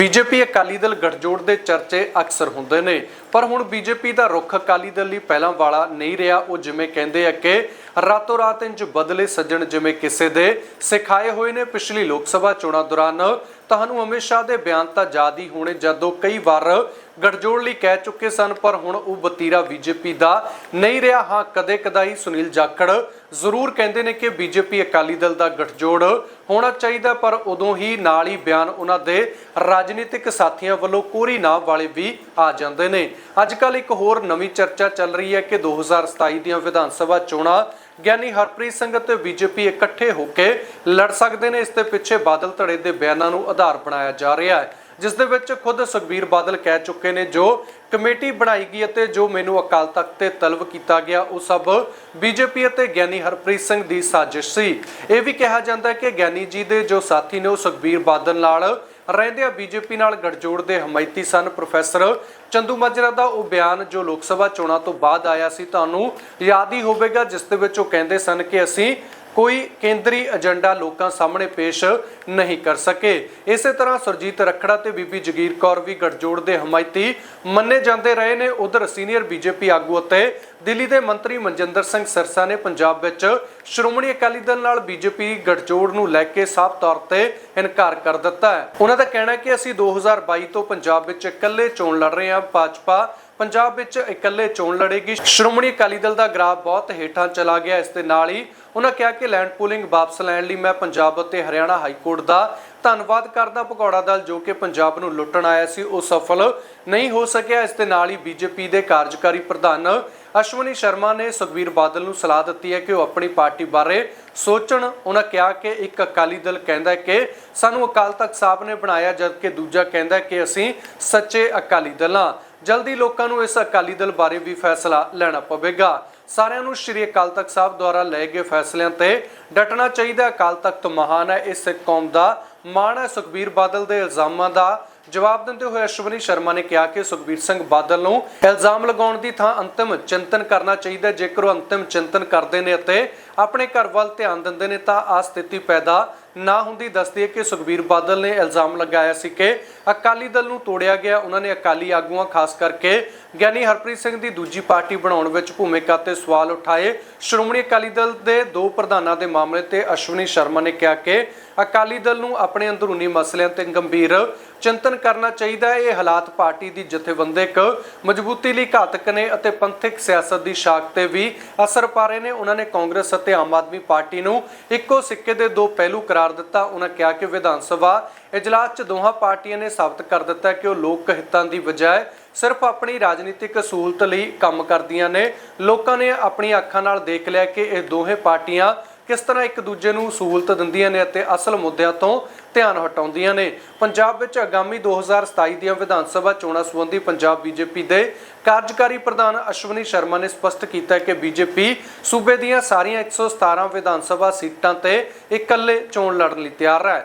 BJP Akali Dal ਗਠਜੋੜ ਦੇ ਚਰਚੇ ਅਕਸਰ ਹੁੰਦੇ ਨੇ, ਪਰ ਹੁਣ ਬੀਜੇਪੀ ਦਾ ਰੁਖ ਅਕਾਲੀ ਦਲ ਲਈ ਪਹਿਲਾਂ ਵਾਲਾ ਨਹੀਂ ਰਿਹਾ। ਉਹ ਜਿਵੇਂ ਕਹਿੰਦੇ ਆ ਕਿ ਰਾਤੋਂ ਰਾਤ ਇੰਜ ਬਦਲੇ ਸੱਜਣ ਜਿਵੇਂ ਕਿਸੇ ਦੇ ਸਿਖਾਏ ਹੋਏ ਨੇ ਪਿਛਲੀ ਲੋਕ ਸਭਾ ਚੋਣਾਂ ਦੌਰਾਨ। ਤੁਹਾਨੂੰ ਅਮਿਤ ਸ਼ਾਹ ਦੇ ਬਿਆਨ ਤਾਂ ਯਾਦ ਹੀ ਹੋਣੇ, ਜਦੋਂ ਕਈ ਵਾਰ ਗੱਠਜੋੜ ਲਈ ਕਹਿ ਚੁੱਕੇ ਸਨ, ਪਰ ਹੁਣ ਉਹ ਵਤੀਰਾ ਬੀਜੇਪੀ ਦਾ ਨਹੀਂ ਰਿਹਾ। ਹਾਂ ਕਦੇ ਕਦਾਈ ਸੁਨੀਲ ਜਾਖੜ ਜ਼ਰੂਰ ਕਹਿੰਦੇ ਨੇ ਕਿ ਬੀਜੇਪੀ ਅਕਾਲੀ ਦਲ ਦਾ ਗਠਜੋੜ ਹੋਣਾ ਚਾਹੀਦਾ, ਪਰ ਉਦੋਂ ਹੀ ਨਾਲ ਹੀ ਬਿਆਨ ਉਹਨਾਂ ਦੇ ਰਾਜਨੀਤਿਕ ਸਾਥੀਆਂ ਵੱਲੋਂ ਕੋਰੀ ਨਾਮ ਵਾਲੇ ਵੀ ਆ ਜਾਂਦੇ ਨੇ। ਅੱਜ ਕੱਲ ਇੱਕ ਹੋਰ ਨਵੀਂ ਚਰਚਾ ਚੱਲ ਰਹੀ ਹੈ ਕਿ 2027 ਦੀਆਂ ਵਿਧਾਨ ਸਭਾ ਚੋਣਾਂ ਗਿਆਨੀ ਹਰਪ੍ਰੀਤ ਸਿੰਘ ਅਤੇ ਬੀਜੇਪੀ ਇਕੱਠੇ ਹੋ ਕੇ ਲੜ ਸਕਦੇ ਨੇ। ਇਸ ਦੇ ਪਿੱਛੇ ਬਾਦਲ ਧੜੇ ਦੇ ਬਿਆਨਾਂ ਨੂੰ ਆਧਾਰ ਬਣਾਇਆ ਜਾ ਰਿਹਾ ਹੈ। ਜਿਸ ਦੇ ਵਿੱਚ ਖੁਦ ਸੁਖਬੀਰ ਬਾਦਲ ਕਹਿ ਚੁੱਕੇ ਨੇ, ਜੋ ਕਮੇਟੀ ਬਣਾਈ ਗਈ ਅਤੇ ਜੋ ਮੈਨੂੰ ਅਕਾਲ ਤਖਤ ਤੇ ਤਲਬ ਕੀਤਾ ਗਿਆ, ਉਹ ਸਭ ਬੀਜੇਪੀ ਅਤੇ ਗਿਆਨੀ ਹਰਪ੍ਰੀਤ ਸਿੰਘ ਦੀ ਸਾਜ਼ਿਸ਼ ਸੀ। ਇਹ ਵੀ ਕਿਹਾ ਜਾਂਦਾ ਹੈ ਕਿ ਗਿਆਨੀ ਜੀ ਦੇ ਜੋ ਸਾਥੀ ਨੇ, ਉਹ ਸੁਖਬੀਰ ਬਾਦਲ ਨਾਲ ਰਹਿੰਦਿਆਂ ਬੀਜੇਪੀ ਨਾਲ ਗੱਠਜੋੜ ਦੇ ਹਮਾਇਤੀ ਸਨ ਪ੍ਰੋਫੈਸਰ। ਚੰਦੂ ਮਾਜਰਾ ਦਾ ਉਹ ਬਿਆਨ ਜੋ ਲੋਕ ਸਭਾ ਚੋਣਾਂ ਤੋਂ ਬਾਅਦ ਆਇਆ ਸੀ, ਤੁਹਾਨੂੰ ਯਾਦ ਹੀ ਹੋਵੇਗਾ, ਜਿਸ ਦੇ ਵਿੱਚ ਉਹ ਕਹਿੰਦੇ ਸਨ ਕਿ ਅਸੀਂ ਕੋਈ ਕੇਂਦਰੀ ਏਜੰਡਾ ਲੋਕਾਂ ਸਾਹਮਣੇ ਪੇਸ਼ ਨਹੀਂ ਕਰ ਸਕੇ। ਇਸੇ ਤਰ੍ਹਾਂ ਸੁਰਜੀਤ ਰੱਖੜਾ ਤੇ ਬੀਬੀ ਜਗੀਰ ਕੌਰ ਵੀ ਗੱਠਜੋੜ ਦੇ ਹਮਾਇਤੀ ਮੰਨੇ ਜਾਂਦੇ ਰਹੇ ਨੇ। ਉਧਰ ਸੀਨੀਅਰ ਬੀਜੇਪੀ ਆਗੂ ਅਤੇ ਦਿੱਲੀ ਦੇ ਮੰਤਰੀ ਮਨਜਿੰਦਰ ਸਿੰਘ ਸਰਸਾ ਨੇ ਪੰਜਾਬ ਵਿੱਚ ਸ਼੍ਰੋਮਣੀ ਅਕਾਲੀ ਦਲ ਨਾਲ ਬੀਜੇਪੀ ਗੱਠਜੋੜ ਨੂੰ ਲੈ ਕੇ ਸਾਫ਼ ਤੌਰ ਤੇ ਇਨਕਾਰ ਕਰ ਦਿੱਤਾ ਹੈ। ਉਹਨਾਂ ਦਾ ਕਹਿਣਾ ਹੈ ਕਿ ਅਸੀਂ 2022 ਤੋਂ ਪੰਜਾਬ ਵਿੱਚ ਇਕੱਲੇ ਚੋਣ ਲੜ ਰਹੇ ਹਾਂ। ਭਾਜਪਾ ਪੰਜਾਬ ਵਿੱਚ ਇਕੱਲੇ ਚੋਣ ਲੜੇਗੀ। ਸ਼੍ਰੋਮਣੀ ਅਕਾਲੀ ਦਲ ਦਾ ਗ੍ਰਾਫ ਬਹੁਤ ਹੇਠਾਂ ਚਲਾ ਗਿਆ। ਇਸ ਦੇ ਨਾਲ ਹੀ ਉਹਨਾਂ ਕਿਹਾ ਕਿ ਲੈਂਡ ਪੂਲਿੰਗ ਵਾਪਸ ਲੈਣ ਲਈ ਮੈਂ ਪੰਜਾਬ ਅਤੇ ਹਰਿਆਣਾ ਹਾਈ ਕੋਰਟ ਦਾ ਧੰਨਵਾਦ ਕਰਦਾ। ਭਗੌੜਾ ਦਲ ਜੋ ਕਿ ਪੰਜਾਬ ਨੂੰ ਲੁੱਟਣ ਆਇਆ ਸੀ, ਉਹ ਸਫਲ ਨਹੀਂ ਹੋ ਸਕਿਆ। ਇਸ ਦੇ ਨਾਲ ਹੀ ਬੀਜੇਪੀ ਦੇ ਕਾਰਜਕਾਰੀ ਪ੍ਰਧਾਨ ਅਸ਼ਵਨੀ ਸ਼ਰਮਾ ਨੇ ਸੁਖਬੀਰ ਬਾਦਲ ਨੂੰ ਸਲਾਹ ਦਿੱਤੀ ਹੈ ਕਿ ਉਹ ਆਪਣੀ ਪਾਰਟੀ ਬਾਰੇ ਸੋਚਣ। ਉਹਨਾਂ ਕਿਹਾ ਕਿ ਇੱਕ ਅਕਾਲੀ ਦਲ ਕਹਿੰਦਾ ਕਿ ਸਾਨੂੰ ਅਕਾਲ ਤਖਤ ਸਾਹਿਬ ਨੇ ਬਣਾਇਆ, ਜਦਕਿ ਦੂਜਾ ਕਹਿੰਦਾ ਕਿ ਅਸੀਂ ਸੱਚੇ ਅਕਾਲੀ ਦਲ ਹਾਂ। ਜਲਦੀ ਲੋਕਾਂ ਨੂੰ ਇਸ ਅਕਾਲੀ ਦਲ ਬਾਰੇ ਵੀ ਫੈਸਲਾ ਲੈਣਾ ਪਵੇਗਾ। ਸਾਰਿਆਂ ਨੂੰ ਸ਼੍ਰੀ ਅਕਾਲ ਤਖਤ ਸਾਹਿਬ ਦੁਆਰਾ ਲਏ ਗਏ ਫੈਸਲਿਆਂ ਤੇ ਡਟਣਾ ਚਾਹੀਦਾ। ਅਕਾਲ ਤਖਤ ਮਹਾਨ ਹੈ, ਇਸ ਸਿੱਖ ਕੌਮ ਦਾ ਮਾਣ ਹੈ। ਸੁਖਬੀਰ ਬਾਦਲ ਦੇ ਇਲਜ਼ਾਮਾਂ ਦਾ ਜਵਾਬ ਦਿੰਦੇ ਹੋਏ ਅਸ਼ਵਨੀ ਸ਼ਰਮਾ ਨੇ ਕਿਹਾ ਕਿ ਸੁਖਬੀਰ ਸਿੰਘ ਬਾਦਲ ਨੂੰ ਇਲਜ਼ਾਮ ਲਗਾਉਣ ਦੀ ਥਾਂ ਅੰਤਿਮ ਚਿੰਤਨ ਕਰਨਾ ਚਾਹੀਦਾ ਜੇਕਰ ਉਹ ਅੰਤਿਮ ਚਿੰਤਨ ਕਰਦੇ ਨੇ ਅਤੇ ਆਪਣੇ ਘਰ ਵੱਲ ਧਿਆਨ ਦਿੰਦੇ ਨੇ ਤਾਂ ਆ ਸਥਿਤੀ ਪੈਦਾ ਨਾ ਹੁੰਦੀ। ਦੱਸਦੀ ਹੈ ਕਿ ਸੁਖਬੀਰ ਬਾਦਲ ਨੇ ਇਲਜ਼ਾਮ ਲਗਾਇਆ ਸੀ ਕਿ ਅਕਾਲੀ ਦਲ ਨੂੰ ਤੋੜਿਆ ਗਿਆ। ਉਹਨਾਂ ਨੇ ਅਕਾਲੀ ਆਗੂਆਂ, ਖਾਸ ਕਰਕੇ ਗਿਆਨੀ ਹਰਪ੍ਰੀਤ ਸਿੰਘ ਦੀ ਦੂਜੀ ਪਾਰਟੀ ਬਣਾਉਣ ਵਿੱਚ ਭੂਮਿਕਾ ਤੇ ਸਵਾਲ ਉਠਾਏ। ਸ਼੍ਰੋਮਣੀ ਅਕਾਲੀ ਦਲ ਦੇ ਦੋ ਪ੍ਰਧਾਨਾਂ ਦੇ ਮਾਮਲੇ ਤੇ ਅਸ਼ਵਨੀ ਸ਼ਰਮਾ ਨੇ ਕਿਹਾ ਕਿ ਅਕਾਲੀ ਦਲ ਨੂੰ ਆਪਣੇ ਅੰਦਰੂਨੀ ਮਸਲਿਆਂ ਤੇ ਗੰਭੀਰ ਚਿੰਤਨ ਕਰਨਾ ਚਾਹੀਦਾ ਹੈ। ਇਹ ਹਾਲਾਤ ਪਾਰਟੀ ਦੀ ਜਥੇਬੰਦਕ ਮਜ਼ਬੂਤੀ ਲਈ ਘਾਤਕ ਨੇ ਅਤੇ ਪੰਥਕ ਸਿਆਸਤ ਦੀ ਸ਼ਾਖ ਤੇ ਵੀ ਅਸਰ ਪਾ ਰਹੇ ਨੇ। ਉਹਨਾਂ ਨੇ ਕਾਂਗਰਸ ਅਤੇ ਆਮ ਆਦਮੀ ਪਾਰਟੀ ਨੂੰ ਇੱਕੋ ਸਿੱਕੇ ਦੇ ਦੋ ਪਹਿਲੂ ਕਰਾਰ ਦਿੱਤਾ। ਉਹਨਾਂ ਕਿਹਾ ਕਿ ਵਿਧਾਨ ਸਭਾ ਇਜਲਾਸ 'ਚ ਦੋਹਾਂ ਪਾਰਟੀਆਂ ਨੇ ਸਾਬਤ ਕਰ ਦਿੱਤਾ ਕਿ ਉਹ ਲੋਕ ਹਿੱਤਾਂ ਦੀ ਬਜਾਏ ਸਿਰਫ ਆਪਣੀ ਰਾਜਨੀਤਿਕ ਸਹੂਲਤ ਲਈ ਕੰਮ ਕਰਦੀਆਂ ਨੇ। ਲੋਕਾਂ ਨੇ ਆਪਣੀਆਂ ਅੱਖਾਂ ਨਾਲ ਦੇਖ ਲਿਆ ਕਿ ਇਹ ਦੋਹੇ ਪਾਰਟੀਆਂ ਕਿਸ ਤਰ੍ਹਾਂ ਇੱਕ ਦੂਜੇ ਨੂੰ ਸਹੂਲਤ ਦਿੰਦੀਆਂ ਨੇ ਅਤੇ ਅਸਲ ਮੁੱਦਿਆਂ ਤੋਂ ਧਿਆਨ ਹਟਾਉਂਦੀਆਂ ਨੇ? ਪੰਜਾਬ ਵਿੱਚ ਆਗਾਮੀ 2027 ਦੀਆਂ ਵਿਧਾਨ ਸਭਾ ਚੋਣਾਂ ਸੰਬੰਧੀ ਪੰਜਾਬ ਬੀਜੇਪੀ ਦੇ ਕਾਰਜਕਾਰੀ ਪ੍ਰਧਾਨ ਅਸ਼ਵਨੀ ਸ਼ਰਮਾ ਨੇ ਸਪਸ਼ਟ ਕੀਤਾ ਕਿ ਬੀਜੇਪੀ ਸੂਬੇ ਦੀਆਂ ਸਾਰੀਆਂ 117 ਵਿਧਾਨ ਸਭਾ ਸੀਟਾਂ ਤੇ ਇਕੱਲੇ ਚੋਣ ਲੜਨ ਲਈ ਤਿਆਰ ਹੈ।